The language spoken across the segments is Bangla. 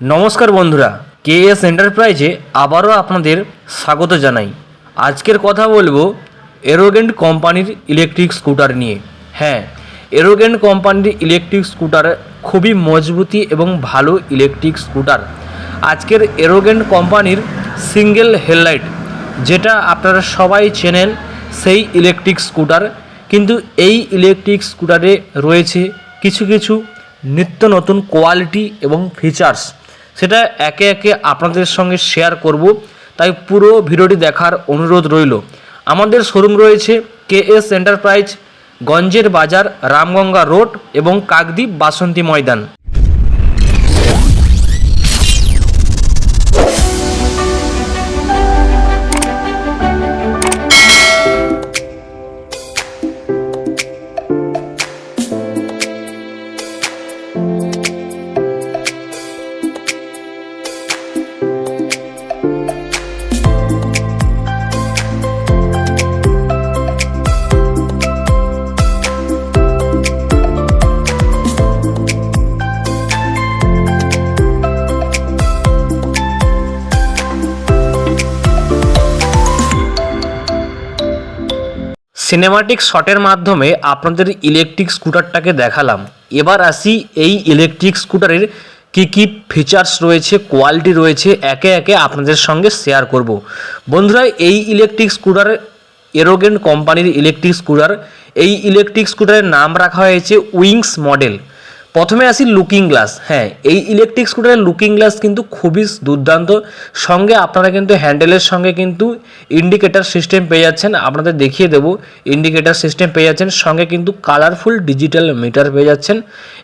নমস্কার বন্ধুরা কে এস এন্টারপ্রাইজে আবারও আপনাদের স্বাগত জানাই। আজকের কথা বলব এরোগেন্ট কোম্পানির ইলেকট্রিক স্কুটার নিয়ে। হ্যাঁ এরোগেন্ট কোম্পানির ইলেকট্রিক স্কুটার খুবই মজবুতি এবং ভালো ইলেকট্রিক স্কুটার আজকের এরোগেন্ট কোম্পানির সিঙ্গেল হেডলাইট যেটা আপনারা সবাই চেনেন, সেই ইলেকট্রিক স্কুটার কিন্তু এই ইলেকট্রিক স্কুটারে রয়েছে কিছু কিছু নিত্য নতুন কোয়ালিটি এবং ফিচার্স সেটা একে একে আপনাদের সঙ্গে শেয়ার করব। তাই পুরো ভিডিওটি দেখার অনুরোধ রইল। আমাদের শোরুম রয়েছে কে এস এন্টারপ্রাইজ গঞ্জের বাজার, রামগঙ্গা রোড এবং কাকদ্বীপ বাসন্তী ময়দান। সিনেমাটিক শটের মাধ্যমে আপনাদের ইলেকট্রিক স্কুটারটাকে দেখালাম। এবার আসি এই ইলেকট্রিক স্কুটারের কি কি ফিচার্স রয়েছে কোয়ালিটি রয়েছে, একে একে আপনাদের সঙ্গে শেয়ার করব। বন্ধুরা, এই ইলেকট্রিক স্কুটার এরোগেন কোম্পানির ইলেকট্রিক স্কুটার এই ইলেকট্রিক স্কুটারের নাম রাখা হয়েছে উইংস মডেল প্রথমে আসি লুকিং গ্লাস হ্যাঁ এই ইলেকট্রিক স্কুটারের লুকিং গ্লাস কিন্তু খুবই দুর্দান্ত। সঙ্গে আপনারা কিন্তু হ্যান্ডেলের সঙ্গে কিন্তু ইন্ডিকেটার সিস্টেম পেয়ে যাচ্ছেন। আপনাদের দেখিয়ে দেবো ইন্ডিকেটার সিস্টেম পেয়ে যাচ্ছেন। সঙ্গে কিন্তু কালারফুল ডিজিটাল মিটার পেয়ে যাচ্ছেন।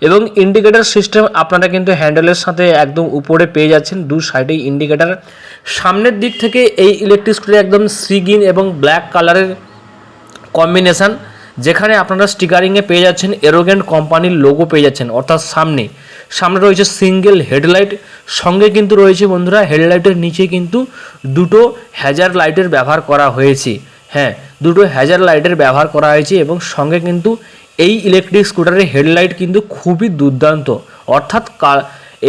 এবং ইন্ডিকেটার সিস্টেম আপনারা কিন্তু হ্যান্ডেলের সাথে একদম উপরে পেয়ে যাচ্ছেন। দু সাইডেই ইন্ডিকেটার সামনের দিক থেকে এই ইলেকট্রিক স্কুটার একদম সিগিন এবং ব্ল্যাক কালারের কম্বিনেশান যেখানে আপনারা স্টিকারিংয়ে পেয়ে যাচ্ছেন এরোগেন্ট কোম্পানির লোগো পেয়ে যাচ্ছেন, অর্থাৎ সামনে। সামনে রয়েছে সিঙ্গেল হেডলাইট সঙ্গে কিন্তু রয়েছে বন্ধুরা হেডলাইটের নিচে কিন্তু দুটো হ্যাজার লাইটের ব্যবহার করা হয়েছে। হ্যাঁ দুটো হ্যাজার লাইটের ব্যবহার করা হয়েছে এবং সঙ্গে কিন্তু এই ইলেকট্রিক স্কুটারের হেডলাইট কিন্তু খুবই দুর্দান্ত। অর্থাৎ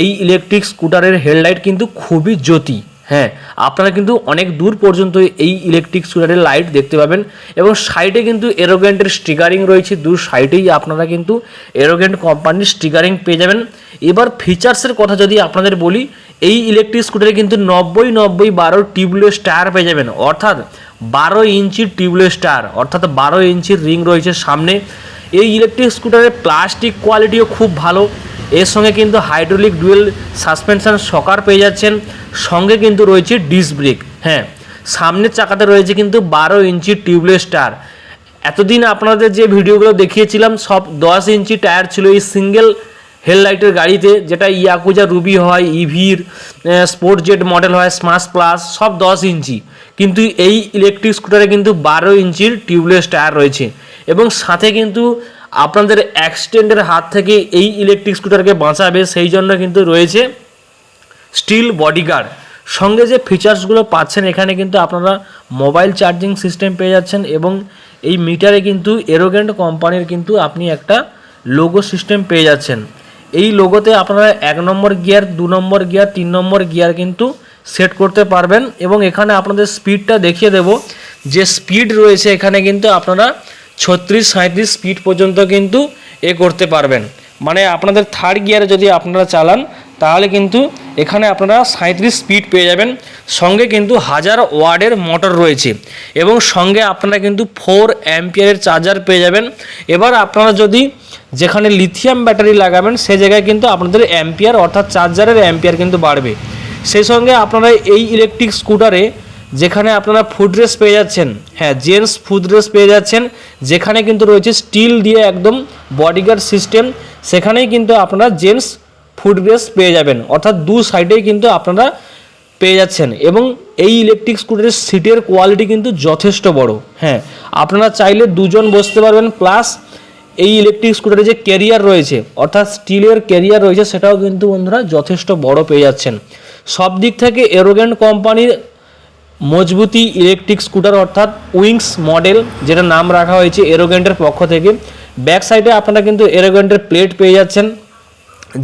এই ইলেকট্রিক স্কুটারের হেডলাইট কিন্তু খুবই জ্যোতি। হ্যাঁ আপনারা কিন্তু অনেক দূর পর্যন্ত এই ইলেকট্রিক স্কুটারের লাইট দেখতে পাবেন এবং সাইডে কিন্তু এরোগেন্টের স্টিকারিং রয়েছে। দু সাইডেই আপনারা কিন্তু এরোগেন্ট কোম্পানির স্টিকারিং পেয়ে যাবেন। এবার ফিচার্সের কথা যদি আপনাদের বলি, এই ইলেকট্রিক স্কুটারে কিন্তু নব্বই নব্বই বারো টিউবলেস টায়ার পেয়ে যাবেন। অর্থাৎ বারো ইঞ্চির টিউবলেস টায়ার অর্থাৎ বারো ইঞ্চির রিং রয়েছে সামনে। এই ইলেকট্রিক স্কুটারের প্লাস্টিক কোয়ালিটিও খুব ভালো। এর সঙ্গে কিন্তু হাইড্রোলিক ডুয়েল সাসপেনশন সকার পেয়ে যাচ্ছেন। সঙ্গে কিন্তু রয়েছে ডিস ব্রেক হ্যাঁ। সামনের চাকাতে রয়েছে কিন্তু বারো ইঞ্চি টিউবলেস টায়ার। এতদিন আপনাদের যে ভিডিওগুলো দেখিয়েছিলাম, সব দশ ইঞ্চি টায়ার ছিল এই সিঙ্গেল হেডলাইটের গাড়িতে, যেটা ইয়াকুজা রুবি হয়, ইভির স্পোর্ট জেট মডেল হয় স্মার্ট প্লাস, সব দশ ইঞ্চি। কিন্তু এই ইলেকট্রিক স্কুটারে কিন্তু বারো ইঞ্চির টিউবলেস টায়ার রয়েছে। এবং সাথে কিন্তু আপনাদের অ্যাক্সিডেন্টের হাত থেকে এই ইলেকট্রিক স্কুটারকে বাঁচাবে, সেই জন্য কিন্তু রয়েছে স্টিল বডিগার্ড সঙ্গে যে ফিচার্সগুলো পাচ্ছেন, এখানে কিন্তু আপনারা মোবাইল চার্জিং সিস্টেম পেয়ে যাচ্ছেন এবং এই মিটারে কিন্তু এরোগেন্ট কোম্পানির কিন্তু আপনি একটা লোগো সিস্টেম পেয়ে যাচ্ছেন। এই লোগোতে আপনারা এক নম্বর গিয়ার দু নম্বর গিয়ার তিন নম্বর গিয়ার কিন্তু সেট করতে পারবেন এবং এখানে আপনাদের স্পিডটা দেখিয়ে দেব। যে স্পিড রয়েছে, এখানে কিন্তু আপনারা ছত্রিশ সাঁত্রিশ স্পিড পর্যন্ত কিন্তু এ করতে পারবেন। মানে আপনাদের থার্ড গিয়ারে যদি আপনারা চালান, তাহলে কিন্তু এখানে আপনারা সাঁত্রিশ স্পিড পেয়ে যাবেন। সঙ্গে কিন্তু হাজার ওয়ার্ডের মোটর রয়েছে এবং সঙ্গে আপনারা কিন্তু ফোর অ্যাম্পিয়ারের চার্জার পেয়ে যাবেন। এবার আপনারা যদি যেখানে লিথিয়াম ব্যাটারি লাগাবেন, সে জায়গায় কিন্তু আপনাদের অ্যাম্পিয়ার অর্থাৎ চার্জারের অ্যাম্পিয়ার কিন্তু বাড়বে। সেই সঙ্গে আপনারা এই ইলেকট্রিক স্কুটারে যেখানে আপনারা ফুড রেস পেয়ে যাচ্ছেন। হ্যাঁ জেন্টস ফুড রেস পেয়ে যাচ্ছেন। যেখানে কিন্তু রয়েছে স্টিল দিয়ে একদম বডিগার্ড সিস্টেম সেখানেই কিন্তু আপনারা জেন্টস ফুড রেস পেয়ে যাবেন। অর্থাৎ দু সাইডেই কিন্তু আপনারা পেয়ে যাচ্ছেন। এবং এই ইলেকট্রিক স্কুটারের সিটের কোয়ালিটি কিন্তু যথেষ্ট বড়। হ্যাঁ আপনারা চাইলে দুজন বসতে পারবেন। প্লাস এই ইলেকট্রিক স্কুটারে যে ক্যারিয়ার রয়েছে, অর্থাৎ স্টিলের ক্যারিয়ার রয়েছে, সেটাও কিন্তু বন্ধুরা যথেষ্ট বড় পেয়ে যাচ্ছেন। সব দিক থেকে এরোগেন্ট কোম্পানির মজবুতি ইলেকট্রিক স্কুটার অর্থাৎ উইংস মডেল যেটা নাম রাখা হয়েছে এরোগেন্টের পক্ষ থেকে। ব্যাক সাইডে আপনারা কিন্তু এরোগেন্টের প্লেট পেয়ে যাচ্ছেন,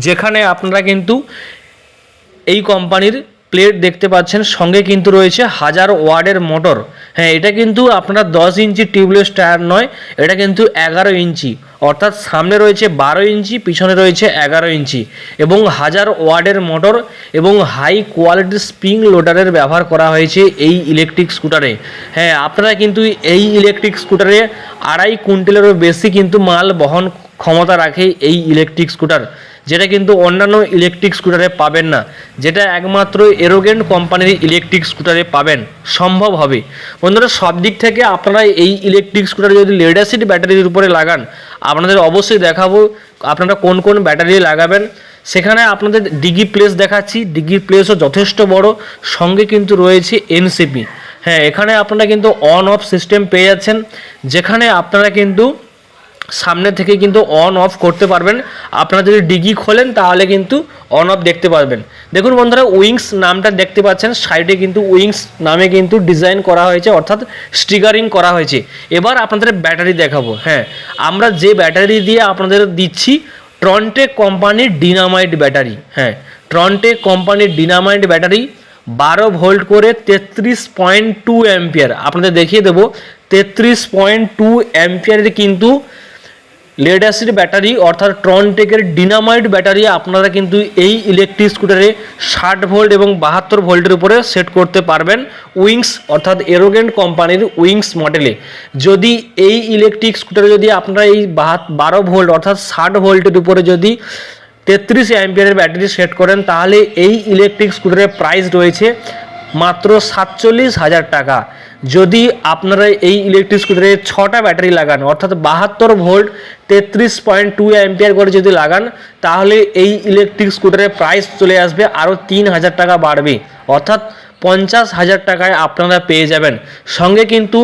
যেখানে আপনারা কিন্তু এই কোম্পানির প্লেট দেখতে পাচ্ছেন, সঙ্গে কিন্তু রয়েছে হাজার ওয়ার্ডের মোটর হ্যাঁ এটা কিন্তু আপনার দশ ইঞ্চি টিউবলেস টায়ার নয়, এটা কিন্তু এগারো ইঞ্চি। অর্থাৎ সামনে রয়েছে বারো ইঞ্চি, পিছনে রয়েছে এগারো ইঞ্চি এবং হাজার ওয়ার্ডের মোটর এবং হাই কোয়ালিটির স্প্রিং লোডারের ব্যবহার করা হয়েছে এই ইলেকট্রিক স্কুটারে। হ্যাঁ আপনারা কিন্তু এই ইলেকট্রিক স্কুটারে আড়াই কুইন্টালেরও বেশি কিন্তু মাল বহন ক্ষমতা রাখে এই ইলেকট্রিক স্কুটার। যেটা কিন্তু অন্যান্য ইলেকট্রিক স্কুটারে পাবেন না। যেটা একমাত্র এরোগেন্ট কোম্পানির ইলেকট্রিক স্কুটারে পাবেন। সম্ভব হবে। বন্ধুরা, সব দিক থেকে আপনারা এই ইলেকট্রিক স্কুটার যদি লেড অ্যাসিড ব্যাটারির উপরে লাগান, আপনাদের অবশ্যই দেখাবো আপনারা কোন কোন ব্যাটারি লাগাবেন। সেখানে আপনাদের ডিগি প্লেস দেখাচ্ছি। ডিগি প্লেসও যথেষ্ট বড়। সঙ্গে কিন্তু রয়েছে এনসিপি হ্যাঁ এখানে আপনারা কিন্তু অন অফ সিস্টেম পেয়ে যাচ্ছেন। যেখানে আপনারা কিন্তু সামনে থেকে কিন্তু অন অফ করতে পারবেন। আপনারা যদি ডিগি খোলেন, তাহলে কিন্তু অন অফ দেখতে পারবেন। দেখুন বন্ধুরা উইংস নামটা দেখতে পাচ্ছেন। সাইডে কিন্তু উইংস নামে কিন্তু ডিজাইন করা হয়েছে, অর্থাৎ স্টিকারিং করা হয়েছে। এবার আপনাদের ব্যাটারি দেখাবো। হ্যাঁ আমরা যে ব্যাটারি দিয়ে আপনাদের দিচ্ছি ট্রন্টেক কোম্পানির ডিনামাইট ব্যাটারি হ্যাঁ ট্রন্টেক কোম্পানির ডিনামাইট ব্যাটারি বারো ভোল্ট করে তেত্রিশ পয়েন্ট টু অ্যাম্পিয়ার আপনাদের দেখিয়ে দেবো, তেত্রিশ পয়েন্ট টু অ্যাম্পিয়ারের কিন্তু লেড অ্যাসিড ব্যাটারি অর্থাৎ ট্রনটেকের ডিনামাইট ব্যাটারি আপনারা কিন্তু এই ইলেকট্রিক স্কুটারে ষাট ভোল্ট এবং বাহাত্তর ভোল্টের উপরে সেট করতে পারবেন উইংস অর্থাৎ এরোগেন্ট কোম্পানির উইংস মডেলে যদি এই ইলেকট্রিক স্কুটারে যদি আপনারা এই বারো ভোল্ট অর্থাৎ ষাট ভোল্টের উপরে যদি তেত্রিশ অ্যাম্পিয়ারের ব্যাটারি সেট করেন, তাহলে এই ইলেকট্রিক স্কুটারের প্রাইস রয়েছে মাত্র সাতচল্লিশ হাজার টাকা। যদি আপনারা এই ইলেকট্রিক স্কুটারে ছটা ব্যাটারি লাগান, অর্থাৎ বাহাত্তর ভোল্ট তেত্রিশ পয়েন্ট টু অ্যাম্পিয়ার করে যদি লাগান, তাহলে এই ইলেকট্রিক স্কুটারের প্রাইস চলে আসবে আরও তিন হাজার টাকা বাড়বে। অর্থাৎ পঞ্চাশ হাজার টাকায় আপনারা পেয়ে যাবেন। সঙ্গে কিন্তু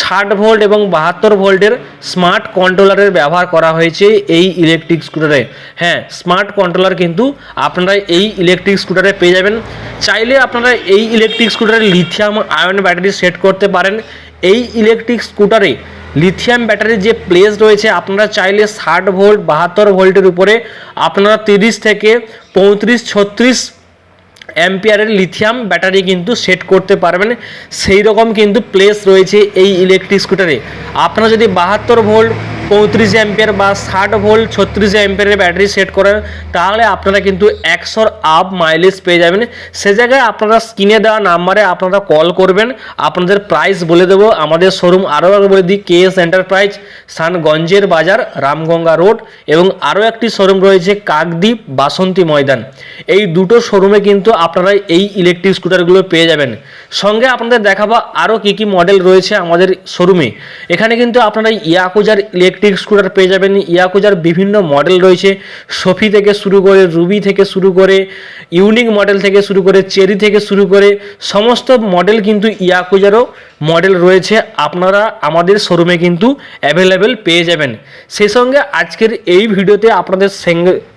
ষাট ভোল্ট এবং বাহাত্তর ভোল্টের স্মার্ট কন্ট্রোলারের ব্যবহার করা হয়েছে এই ইলেকট্রিক স্কুটারে হ্যাঁ স্মার্ট কন্ট্রোলার কিন্তু আপনারা এই ইলেকট্রিক স্কুটারে পেয়ে যাবেন। চাইলে আপনারা এই ইলেকট্রিক স্কুটারে লিথিয়াম আয়ন ব্যাটারি সেট করতে পারেন। এই ইলেকট্রিক স্কুটারে লিথিয়াম ব্যাটারির যে প্লেস রয়েছে, আপনারা চাইলে ষাট ভোল্ট, বাহাত্তর ভোল্টের উপরে আপনারা তিরিশ থেকে পঁয়ত্রিশ, ছত্রিশ অ্যাম্পিয়ারের লিথিয়াম ব্যাটারি কিন্তু সেট করতে পারবেন। সেই রকম কিন্তু প্লেস রয়েছে এই ইলেকট্রিক স্কুটারে আপনারা যদি বাহাত্তর ভোল্ট পঁয়ত্রিশ অ্যাম্পিয়ার বা ষাট ভোল্ট ছত্রিশ অ্যাম্পিয়ারের ব্যাটারি সেট করেন তাহলে আপনারা কিন্তু একশোর আপ মাইলেজ পেয়ে যাবেন। সে জায়গায় আপনারা স্ক্রিনে দেওয়া নাম্বারে আপনারা কল করবেন। আপনাদের প্রাইস বলে দেবো। আমাদের শোরুম আরও বলে দিই কে এস এন্টারপ্রাইজ সানগঞ্জের বাজার, রামগঙ্গা রোড এবং আরও একটি শোরুম রয়েছে, কাকদ্বীপ বাসন্তী ময়দান। এই দুটো শোরুমে কিন্তু আপনারা এই ইলেকট্রিক স্কুটারগুলো পেয়ে যাবেন। সঙ্গে আপনাদের দেখাবো আরও কী কী মডেল রয়েছে আমাদের শোরুমে এখানে কিন্তু আপনারা ইয়াকুজার ইলেকট্রিক স্কুটার পেয়ে যাবেন। ইয়াকুজার বিভিন্ন মডেল রয়েছে। সফি থেকে শুরু করে রুবি থেকে শুরু করে ইউনিক মডেল থেকে শুরু করে চেরি থেকে শুরু করে, সমস্ত মডেল কিন্তু ইয়াকুজারও মডেল রয়েছে। আপনারা আমাদের শোরুমে কিন্তু অ্যাভেলেবেল পেয়ে যাবেন। সেই সঙ্গে আজকের এই ভিডিওতে আপনাদের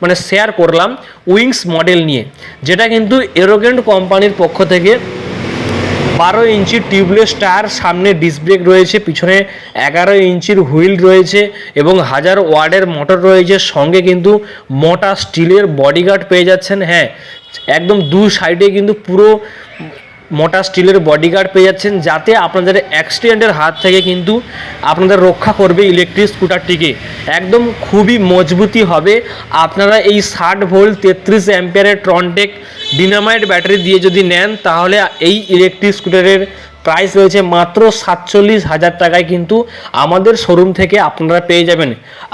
মানে শেয়ার করলাম উইংস মডেল নিয়ে, যেটা কিন্তু এরোগেন্ট কোম্পানির পক্ষ থেকে বারো ইঞ্চি টিউবলেস টায়ার, সামনে ডিস্ক ব্রেক রয়েছে, পিছনে এগারো ইঞ্চির হুইল রয়েছে এবং হাজার ওয়ার্ডের মোটর রয়েছে। সঙ্গে কিন্তু মোটা স্টিলের বডিগার্ড পেয়ে যাচ্ছেন। হ্যাঁ একদম দু সাইডে কিন্তু পুরো মোটা স্টিলের বডিগার্ড পেয়ে যাচ্ছেন যাতে আপনাদের অ্যাক্সিডেন্টের হাত থেকে কিন্তু আপনাদের রক্ষা করবে ইলেকট্রিক স্কুটারটিকে একদম খুবই মজবুতি হবে। আপনারা এই ষাট ভোল্ট তেত্রিশ অ্যাম্পিয়ারের ট্রনটেক ডিনামাইট ব্যাটারি দিয়ে যদি নেন, তাহলে এই ইলেকট্রিক স্কুটারের প্রাইস রয়েছে মাত্র সাতচল্লিশ হাজার টাকায় কিন্তু আমাদের শোরুম থেকে আপনারা পেয়ে যাবেন।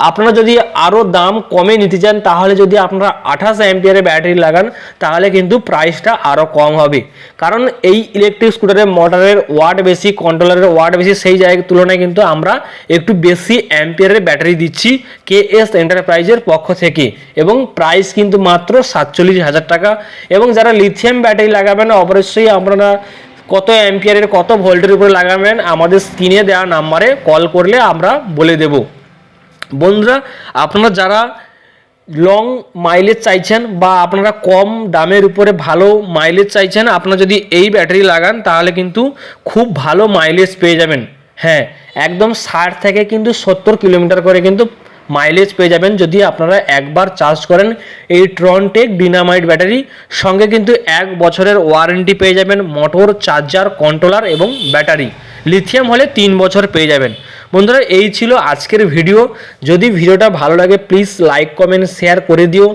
আপনারা যদি আরও দাম কমে নিতে চান, তাহলে যদি আপনারা আঠাশ অ্যাম্পিয়ারের ব্যাটারি লাগান, তাহলে কিন্তু প্রাইসটা আরও কম হবে। কারণ এই ইলেকট্রিক স্কুটারের মোটরের ওয়াট বেশি কন্ট্রোলারের ওয়াট বেশি, সেই জায়গার তুলনায় কিন্তু আমরা একটু বেশি অ্যাম্পিয়ারের ব্যাটারি দিচ্ছি কে এস এন্টারপ্রাইজের পক্ষ থেকে। এবং প্রাইস কিন্তু মাত্র সাতচল্লিশ হাজার টাকা। এবং যারা লিথিয়াম ব্যাটারি লাগাবেন, অবশ্যই আপনারা কত অ্যাম্পিয়ারের কত ভোল্টের উপরে লাগাবেন, আমাদের স্ক্রিনে দেওয়া নাম্বারে কল করলে আমরা বলে দেব। বন্ধুরা, আপনারা যারা লং মাইলেজ চাইছেন বা আপনারা কম দামের উপরে ভালো মাইলেজ চাইছেন, আপনারা যদি এই ব্যাটারি লাগান, তাহলে কিন্তু খুব ভালো মাইলেজ পেয়ে যাবেন। হ্যাঁ একদম ষাট থেকে কিন্তু সত্তর কিলোমিটার করে কিন্তু মাইলেজ পেয়ে যাবেন যদি আপনারা একবার চার্জ করেন এই ট্রনটেক ডিনামাইট ব্যাটারি সঙ্গে কিন্তু এক বছরের ওয়ারেন্টি পেয়ে যাবেন মোটর চার্জার কন্ট্রোলার এবং ব্যাটারি লিথিয়াম হলে তিন বছর পেয়ে যাবেন। বন্ধুরা, এই ছিল আজকের ভিডিও। যদি ভিডিওটা ভালো লাগে প্লিজ লাইক কমেন্ট শেয়ার করে দিও।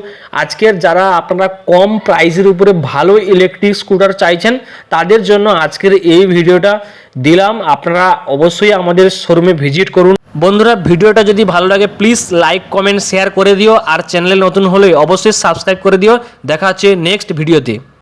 আজকের যারা আপনারা কম প্রাইসের উপরে ভালো ইলেকট্রিক স্কুটার চাইছেন, তাদের জন্য আজকের এই ভিডিওটা দিলাম। আপনারা অবশ্যই আমাদের শোরুমে ভিজিট করুন। বন্ধুরা, ভিডিওটা যদি ভালো লাগে প্লিজ লাইক কমেন্ট শেয়ার করে দিও। আর চ্যানেলে নতুন হলে অবশ্যই সাবস্ক্রাইব করে দিও। দেখা হচ্ছে নেক্সট ভিডিওতে।